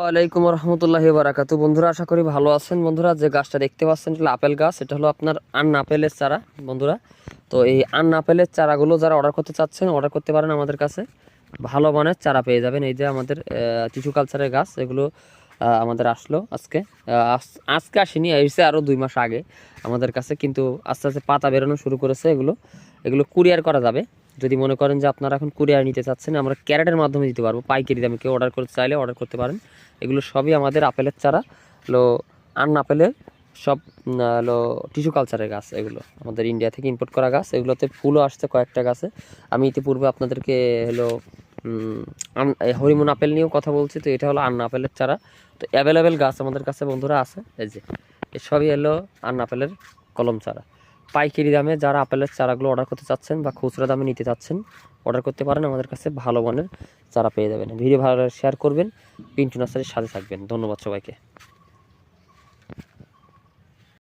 ওয়ালাইকুম রহমতুল্লাহ বারাকাতু বন্ধুরা, আশা করি ভালো আছেন। বন্ধুরা, যে গাছটা দেখতে পাচ্ছেন এটা আপেল গাছ। এটা হলো আপনার আন আপেলের চারা, বন্ধুরা। তো এই আন আপেলের চারাগুলো যারা অর্ডার করতে চাচ্ছেন অর্ডার করতে পারেন আমাদের কাছে। ভালো মানের চারা পেয়ে যাবেন। এই যে আমাদের টিস্যু কালচারের গাছ, এগুলো আমাদের আসলো আজকে। আজ- আজকে আসেনি এসে আরও দুই মাস আগে আমাদের কাছে, কিন্তু আস্তে আস্তে পাতা বেরোনো শুরু করেছে এগুলো। এগুলো কুরিয়ার করা যাবে। যদি মনে করেন যে আপনারা এখন কুরিয়ার নিতে চাচ্ছেন, আমরা ক্যারেটের মাধ্যমে দিতে পারব। পাইকারি দামে কেউ অর্ডার করতে চাইলে অর্ডার করতে পারেন। এগুলো সবই আমাদের আপেলের চারা হলো আন আপেলের সব হলো টিস্যু কালচারের গাছ এগুলো, আমাদের ইন্ডিয়া থেকে ইম্পোর্ট করা গাছ, এগুলোতে ফুলও আসছে কয়েকটা গাছে। আমি ইতিপূর্বে আপনাদেরকে হলো হরিমন আপেল নিয়েও কথা বলছি, তো এটা হলো আন্না আপেলের চারা। তো অ্যাভেলেবেল গাছ আমাদের কাছে বন্ধুরা আছে, এই যে সবই হলো আন্না আপেলের কলম চারা। পাইকারি দামে যারা আপেলের চারাগুলো অর্ডার করতে চাচ্ছেন বা খুচরা দামে নিতে চাচ্ছেন অর্ডার করতে পারেন, আমাদের কাছে ভালো মানের চারা পেয়ে যাবেন। ভিডিও ভালো শেয়ার করবেন। পিন্টু নার্সারির সাথে থাকবেন। ধন্যবাদ সবাইকে।